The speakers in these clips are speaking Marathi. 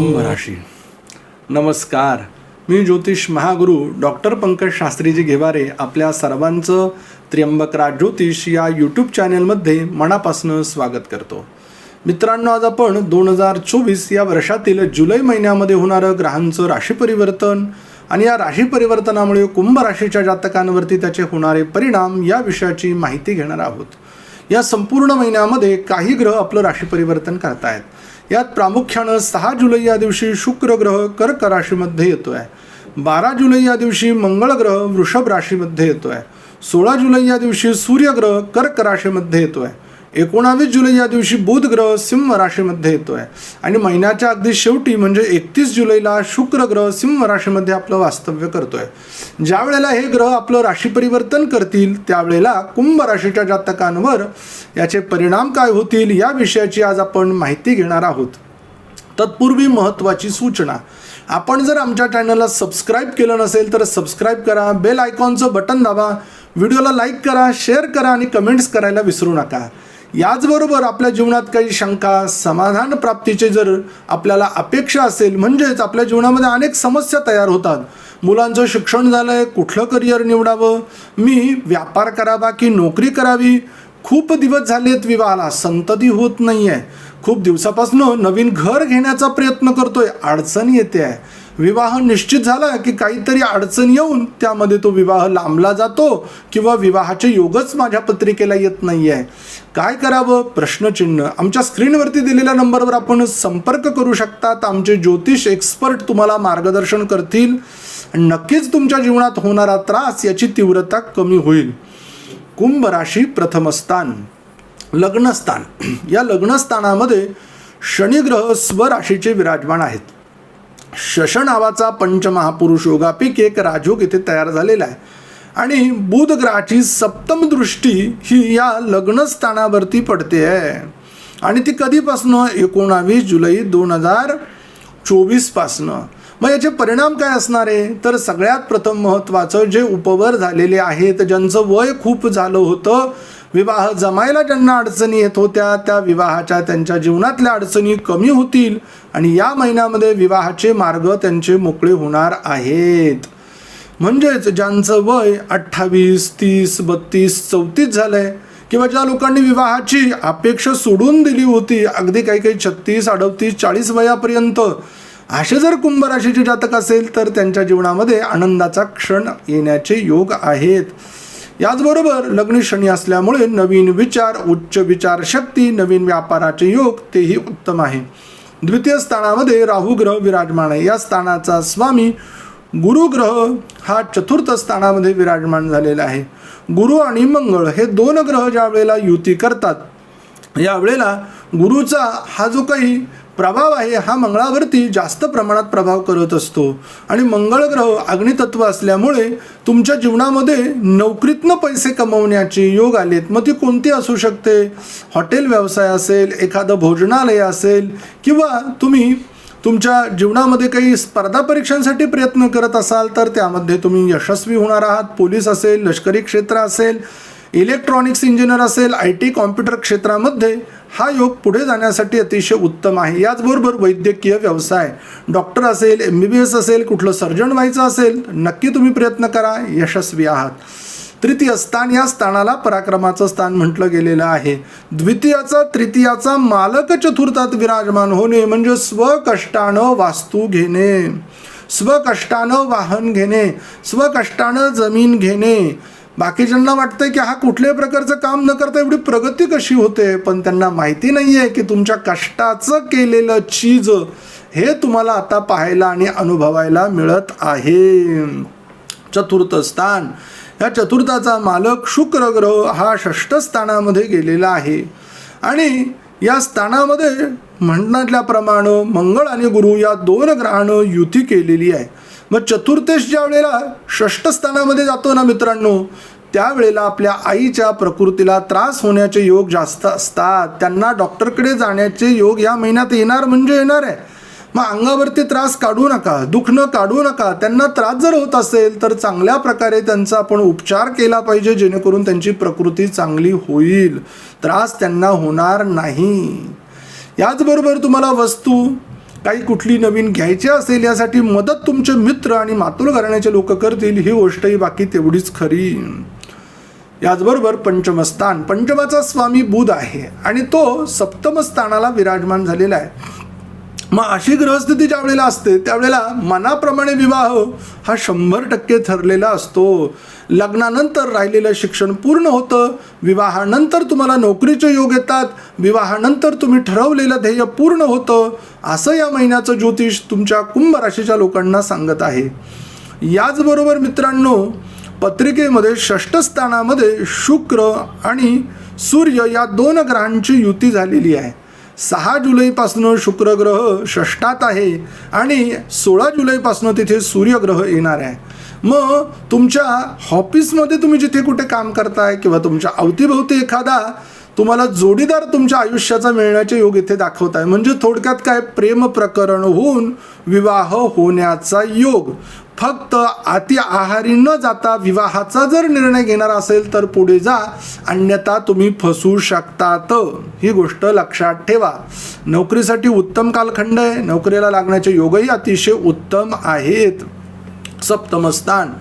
कुंभ राशी नमस्कार. मी ज्योतिष महागुरु डॉक्टर पंकज शास्त्रीजी घेवारे आपल्या सर्वांचं त्र्यंबकराज ज्योतिष या यूट्यूब चॅनलमध्ये मनापासून स्वागत करतो. मित्रांनो आज आपण दोन हजार चोवीस या वर्षातील जुलै महिन्यामध्ये होणारं ग्रहांचं राशी परिवर्तन आणि या राशी परिवर्तनामुळे कुंभ राशीच्या जातकांवरती त्याचे होणारे परिणाम या विषयाची माहिती घेणार आहोत. या संपूर्ण महिन्यामध्ये काही ग्रह आपलं राशी परिवर्तन करतायत. यात प्रामुख्यानं सहा जुलै या दिवशी शुक्र ग्रह कर्क राशीमध्ये येतो आहे बारा जुलै या दिवशी मंगळ ग्रह वृषभ राशीमध्ये येतो आहे सोळा जुलै या दिवशी सूर्यग्रह कर्क राशीमध्ये येतो आहे एकोणावीस जुलै या दिवशी बुध ग्रह सिंह राशीमध्ये येतो आहे आणि महिन्याच्या अगदी शेवटी म्हणजे एकतीस जुलैला शुक्र ग्रह सिंह राशीमध्ये आपलं वास्तव्य करतोय. ज्या वेळेला हे ग्रह आपलं राशी परिवर्तन करतील त्यावेळेला कुंभ राशीच्या जातकांवर याचे परिणाम काय होतील या विषयाची आज आपण माहिती घेणार आहोत. तत्पूर्वी महत्त्वाची सूचना. आपण जर आमच्या चॅनलला सबस्क्राईब केलं नसेल तर सबस्क्राईब करा बेल आयकॉनचं बटन दाबा व्हिडिओला लाईक करा शेअर करा आणि कमेंट्स करायला विसरू नका. याचबरोबर आपल्या जीवनात काही शंका समाधान प्राप्तीचे जर आपल्याला अपेक्षा असेल म्हणजेच आपल्या जीवनामध्ये अनेक समस्या तयार होतात. मुलांचं शिक्षण झालं आहे कुठलं करिअर निवडावं? मी व्यापार करावा की नोकरी करावी? खूप दिवस झालेत विवाहाला संतती होत नाही आहे खूप दिवसापासून नवीन घर घेण्याचा प्रयत्न करतोय अडचण येते आहे. विवाह निश्चित झाला की काहीतरी अडचण येऊन त्यामध्ये तो विवाह लांबला जातो किंवा विवाहाचे योगच माझ्या पत्रिकेला येत नाही आहे काय करावं? प्रश्नचिन्ह. आमच्या स्क्रीनवरती दिलेल्या नंबरवर आपण संपर्क करू शकतात. आमचे ज्योतिष एक्सपर्ट तुम्हाला मार्गदर्शन करतील. आणि नक्कीच तुमच्या जीवनात होणारा त्रास याची तीव्रता कमी होईल. कुंभ राशी प्रथम स्थान. लग्नस्थान. या लग्नस्थानामध्ये शनिग्रह स्वराशीचे विराजमान आहेत. शश नावाचा पंचमहापुरुष योगापैकी एक राजयोग इथे तयार झालेला आहे. आणि बुध ग्रहाची सप्तम दृष्टी ही या लग्नस्थानावरती पडते आहे. आणि ती कधीपासनं? एकोणावीस जुलै दोन हजार चोवीसपासनं मग याचे परिणाम काय असणार आहे? तर सगळ्यात प्रथम महत्त्वाचं जे उपवर झालेले आहेत ज्यांचं वय खूप झालं होतं विवाह जमायला ज्यांना अडचणी येत होत्या त्या विवाहाच्या त्यांच्या जीवनातल्या अडचणी कमी होतील आणि या महिन्यामध्ये विवाहाचे मार्ग त्यांचे मोकळे होणार आहेत. म्हणजेच ज्यांचं वय अठ्ठावीस तीस बत्तीस चौतीस झालंय किंवा ज्या लोकांनी विवाहाची अपेक्षा सोडून दिली होती अगदी काही काही छत्तीस अडतीस चाळीस वयापर्यंत असे जर कुंभ राशीचे जातक असेल तर त्यांच्या जीवनामध्ये आनंदाचा क्षण येण्याचे योग आहेत. याचबरोबर लग्न शनी असल्यामुळे नवीन विचार उच्च विचार शक्ती नवीन व्यापाराचे योग तेही उत्तम आहे. द्वितीय स्थानामध्ये राहू ग्रह विराजमान आहे. या स्थानाचा स्वामी गुरुग्रह हा चतुर्थ स्थानामध्ये विराजमान झालेला आहे. गुरु आणि मंगळ हे दोन ग्रह ज्या वेळेला युती करतात यावेळेला गुरुचा हा जो काही प्रभाव आहे हा मंगळावरती जास्त प्रमाणात प्रभाव करत असतो. आणि मंगळ ग्रह अग्नितत्व असल्यामुळे तुमच्या जीवनामध्ये नोकरीतनं पैसे कमवण्याचे योग आलेत. मग ती कोणती असू शकते? हॉटेल व्यवसाय असेल एखादं भोजनालय असेल किंवा तुम्ही तुमच्या जीवनामध्ये काही स्पर्धा परीक्षांसाठी प्रयत्न करत असाल तर त्यामध्ये तुम्ही यशस्वी होणार आहात. पोलीस असेल लष्करी क्षेत्र असेल इलेक्ट्रॉनिक्स इंजिनियर असेल आय टी कॉम्प्युटर क्षेत्रामध्ये हा योग पुढे जाण्यासाठी अतिशय उत्तम आहे. याचबरोबर वैद्यकीय व्यवसाय. डॉक्टर असेल एम बी बी एस असेल कुठलं सर्जन व्हायचं असेल नक्की तुम्ही प्रयत्न करा यशस्वी आहात. तृतीय स्थान या स्थानाला पराक्रमाचं स्थान म्हटलं गेलेलं आहे. द्वितीयाचा तृतीयाचा मालक चतुर्थात विराजमान होणे म्हणजे स्वकष्टानं वास्तू घेणे. स्वकष्टानं वाहन घेणे. स्वकष्टानं जमीन घेणे. बाकीच्यांना वाटतंय की हा कुठल्याही प्रकारचं काम न करता एवढी प्रगती कशी होते पण त्यांना माहिती नाही आहे की तुमच्या कष्टाचं केलेलं चीज हे तुम्हाला आता पाहायला आणि अनुभवायला मिळत आहे. चतुर्थ स्थान. या चतुर्थाचा मालक शुक्र ग्रह हा षष्ठ स्थानामध्ये गेलेला आहे. आणि या स्थानामध्ये म्हणण्यातल्याप्रमाणे मंगळ आणि गुरु या दोन ग्रहानं युती केलेली आहे. मग चतुर्थेश ज्या वेळेला षष्ठ स्थानामध्ये जातो ना मित्रांनो त्यावेळेला आपल्या आईच्या प्रकृतीला त्रास होण्याचे योग जास्त असतात. त्यांना डॉक्टरकडे जाण्याचे योग या महिन्यात येणार म्हणजे येणार आहे. मग अंगावरती त्रास काढू नका दुखणं काढू नका. त्यांना त्रास जर होत असेल तर चांगल्या प्रकारे त्यांचा आपण उपचार केला पाहिजे जेणेकरून त्यांची प्रकृती चांगली होईल. त्रास त्यांना होणार नाही. याचबरोबर तुम्हाला वस्तू काही कुठली नवीन घ्यायची असेल यासाठी मदत तुमचे मित्र आणि मातुल घराण्याचे लोक करतील ही गोष्टही बाकी तेवढीच खरी. याचबरोबर पंचमस्थान. पंचमाचा स्वामी बुध आहे आणि तो सप्तम स्थानाला विराजमान झालेला आहे. मग अशी ग्रहस्थिती ज्या वेळेला असते त्यावेळेला मनाप्रमाणे विवाह हा शंभर टक्के ठरलेला असतो. लग्नानंतर राहिलेलं शिक्षण पूर्ण होतं विवाहानंतर तुम्हाला नोकरीचे योग येतात विवाहानंतर तुम्ही ठरवलेलं ध्येय पूर्ण होतं असं या महिन्याचं ज्योतिष तुमच्या कुंभ राशीच्या लोकांना सांगत आहे. याचबरोबर मित्रांनो पत्रिकेमध्ये षष्ठ स्थानामध्ये शुक्र आणि सूर्य या दोन ग्रहांची युती झालेली आहे. सहा जुलैपासनं शुक्र ग्रह षष्ठात आहे आणि सोळा जुलैपासनं तिथे सूर्यग्रह येणार आहे. मग तुमच्या ऑफिसमध्ये तुम्ही जिथे कुठे काम करताय किंवा तुमच्या अवतीभोवती एखादा तुम्हाला जोडीदार तुमच्या आयुष्याचा मिळण्याचे योग इथे दाखवत आहे म्हणजे थोडक्यात काय? प्रेम प्रकरण होऊन विवाह होण्याचा योग. फक्त अति आहारी न जाता विवाहाचा जर निर्णय घेणार असेल तर पुढे जा. अन्यथा तुम्ही फसू शकतात. ही गोष्ट लक्षात ठेवा. नोकरीसाठी उत्तम कालखंड आहे. नोकरीला लागण्याचे योगही अतिशय उत्तम आहेत. सप्तमस्थान.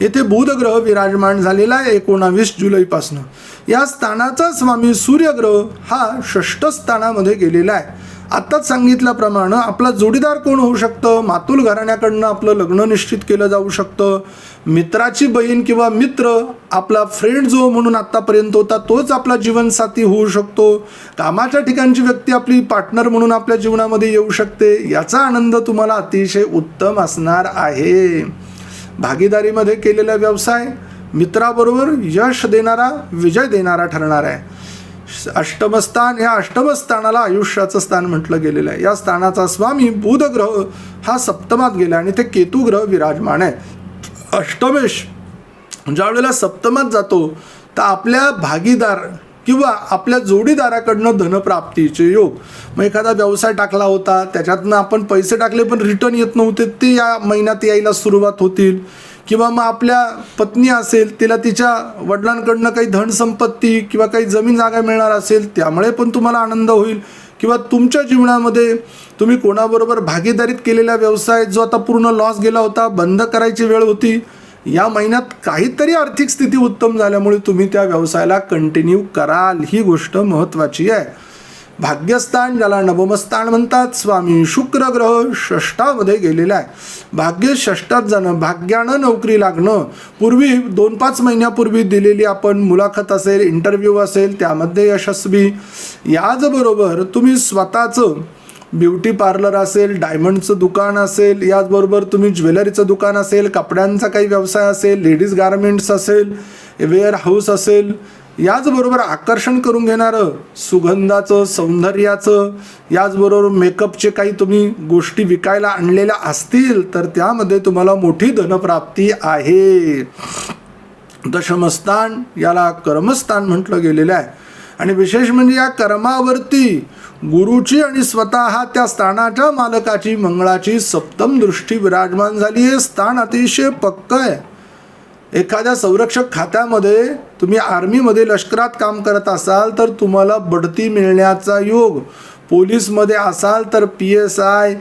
येथे बुधग्रह विराजमान झालेला आहे एकोणावीस जुलैपासनं. या स्थानाचा स्वामी सूर्यग्रह हा षष्ठ स्थानामध्ये गेलेला आहे. आत्ताच सांगितल्याप्रमाणे आपला जोडीदार कोण होऊ शकतं? मातुल घराण्याकडनं आपलं लग्न निश्चित केलं जाऊ शकतं. मित्राची बहीण किंवा मित्र आपला फ्रेंड जो म्हणून आत्तापर्यंत होता तोच आपला जीवनसाथी होऊ शकतो. कामाच्या ठिकाणची व्यक्ती आपली पार्टनर म्हणून आपल्या जीवनामध्ये येऊ शकते. याचा आनंद तुम्हाला अतिशय उत्तम असणार आहे. भागीदारीमध्ये केलेला व्यवसाय मित्राबरोबर यश देणारा विजय देणारा ठरणार आहे. अष्टमस्थान या अष्टमस्थानाला आयुष्याचं स्थान म्हटलं गेलेलं आहे. या स्थानाचा स्वामी बुधग्रह हा सप्तमात गेला आणि ते केतुग्रह विराजमान आहे. अष्टमेश ज्या वेळेला सप्तमात जातो तर आपल्या भागीदार किंवा आपल्या जोडीदाराकडनं धनप्राप्तीचे योग. मग एखादा व्यवसाय टाकला होता त्याच्यातनं आपण पैसे टाकले पण रिटर्न येत नव्हते ते या महिन्यात यायला सुरुवात होतील. किंवा मग आपल्या पत्नी असेल तिला तिच्या वडिलांकडनं काही धनसंपत्ती किंवा काही जमीन जागा मिळणार असेल त्यामुळे पण तुम्हाला आनंद होईल. किंवा तुमच्या जीवनामध्ये तुम्ही कोणाबरोबर भागीदारीत केलेला व्यवसाय जो आता पूर्ण लॉस गेला होता बंद करायची वेळ होती या महिन्यात काहीतरी आर्थिक स्थिती उत्तम झाल्यामुळे तुम्ही त्या व्यवसायाला कंटिन्यू कराल. ही गोष्ट महत्त्वाची आहे. भाग्यस्थान ज्याला नवमस्थान म्हणतात स्वामी शुक्र ग्रह षष्ठामध्ये गेलेला आहे. भाग्य षष्टात जाणं भाग्यानं नोकरी लागणं पूर्वी दोन पाच महिन्यापूर्वी दिलेली आपण मुलाखत असेल इंटरव्ह्यू असेल त्यामध्ये यशस्वी. याचबरोबर तुम्ही स्वतःचं ब्युटी पार्लर असेल डायमंडचं दुकान असेल याचबरोबर तुम्ही ज्वेलरीचं दुकान असेल कपड्यांचा काही व्यवसाय असेल लेडीज गार्मेंट्स असेल वेअर हाऊस असेल याचबरोबर आकर्षण करून घेणारं सुगंधाचं सौंदर्याचं याचबरोबर मेकअपचे काही तुम्ही गोष्टी विकायला आणलेल्या असतील तर त्यामध्ये तुम्हाला मोठी धनप्राप्ती आहे. दशमस्थान याला कर्मस्थान म्हटलं गेलेलं आहे. आणि विशेष म्हणजे या कर्मावरती गुरुची आणि स्वतः त्या स्थानाच्या मालकाची मंगळाची सप्तम दृष्टी विराजमान झाली आहे. स्थान अतिशय पक्क आहे. एखाद्या संरक्षक खात्यामध्ये तुम्ही आर्मीमध्ये लष्करात काम करत असाल तर तुम्हाला बढती मिळण्याचा योग. पोलीसमध्ये असाल तर पी एस आय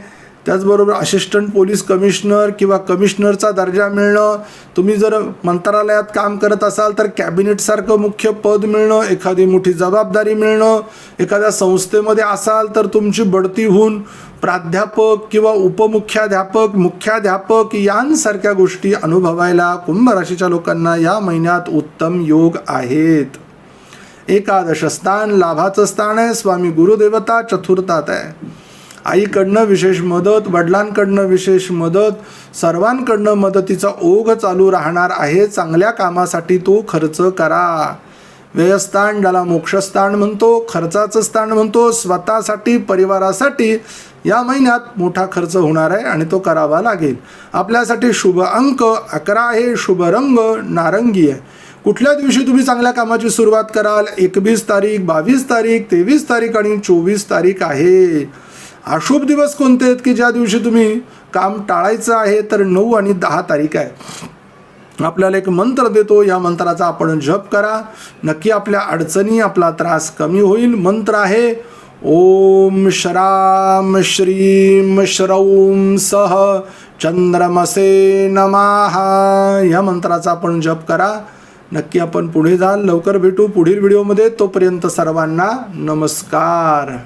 त्याचबरोबर असिस्टंट पोलीस कमिशनर किंवा कमिशनरचा दर्जा मिळणं तुम्ही जर मंत्रालयात काम करत असाल तर कॅबिनेटसारखं मुख्य पद मिळणं एखादी मोठी जबाबदारी मिळणं एखाद्या संस्थेमध्ये असाल तर तुमची बढती होऊन प्राध्यापक किंवा उपमुख्याध्यापक मुख्याध्यापक यांसारख्या गोष्टी अनुभवायला कुंभ राशीच्या लोकांना या महिन्यात उत्तम योग आहेत. एकादश स्थान लाभाचं स्थान आहे. स्वामी गुरुदेवता चतुर्थात आहे. आईकडनं विशेष मदत वडिलांकडनं विशेष मदत सर्वांकडनं मदतीचा ओघ चालू राहणार आहे. चांगल्या कामासाठी तो खर्च करा. व्ययस्थान ज्याला मोक्षस्थान म्हणतो खर्चाचं स्थान म्हणतो स्वतःसाठी परिवारासाठी या महिन्यात मोठा खर्च होणार आहे आणि तो करावा लागेल. आपल्यासाठी शुभ अंक अकरा आहे शुभ रंग नारंगी आहे. कुठल्या दिवशी तुम्ही चांगल्या कामाची सुरुवात कराल? एकवीस तारीख बावीस तारीख तेवीस तारीख आणि चोवीस तारीख आहे. अशुभ दिवस कोणते आहेत की ज्या दिवशी तुम्ही काम टाळायचं आहे तर नऊ आणि दहा तारीख आहे. आपल्याला एक मंत्र देतो या मंत्राचा आपण जप करा. नक्की आपल्या अडचणी आपला त्रास कमी होईल. मंत्र आहे ओम श्राम श्रीम श्रौम सह चंद्रमसे नमाहा. या मंत्राचा आपण जप करा. नक्की आपण पुढे जाल. लवकर भेटू पुढील व्हिडिओमध्ये. तोपर्यंत सर्वांना नमस्कार.